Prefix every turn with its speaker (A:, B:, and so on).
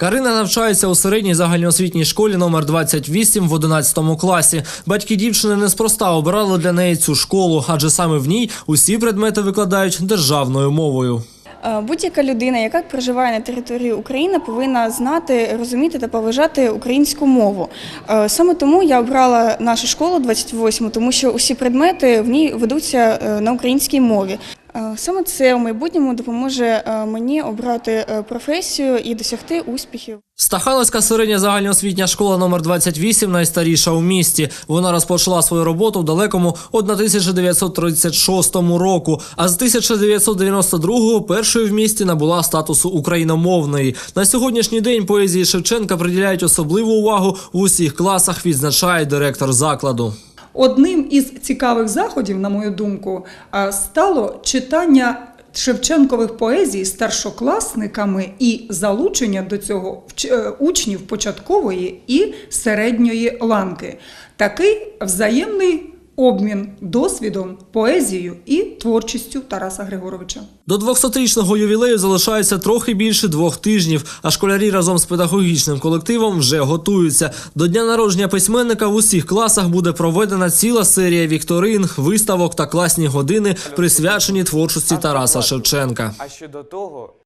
A: Карина навчається у середній загальноосвітній школі номер 28 в 11 класі. Батьки дівчини неспроста обирали для неї цю школу, адже саме в ній усі предмети викладають державною мовою.
B: Е, Будь-яка людина, яка проживає на території України, повинна знати, розуміти та поважати українську мову. Е, Саме тому я обрала нашу школу 28, тому що усі предмети в ній ведуться е, на українській мові. Е, Саме це у майбутньому допоможе е, мені обрати е, професію і досягти успіхів.
A: Стахановська середня загальноосвітня школа номер 28 найстаріша у місті. Вона розпочала свою роботу в далекому 1936 року, а з 1992 першою в місті набула статусу україномовної. На сьогоднішній день поезії Шевченка приділяють особливу увагу в усіх класах, відзначає директор закладу.
C: Одним із цікавих заходів, на мою думку, стало читання Шевченкових поезій старшокласниками і залучення до цього е, учнів початкової і середньої ланки. Такий взаємний обмін досвідом, поезією і творчістю Тараса Григоровича.
A: До 200-річного ювілею залишається трохи більше двох тижнів, а школярі разом з педагогічним колективом вже готуються. До дня народження письменника в усіх класах буде проведена ціла серія вікторин, виставок та класні години, присвячені творчості Тараса Шевченка.
D: А ще до того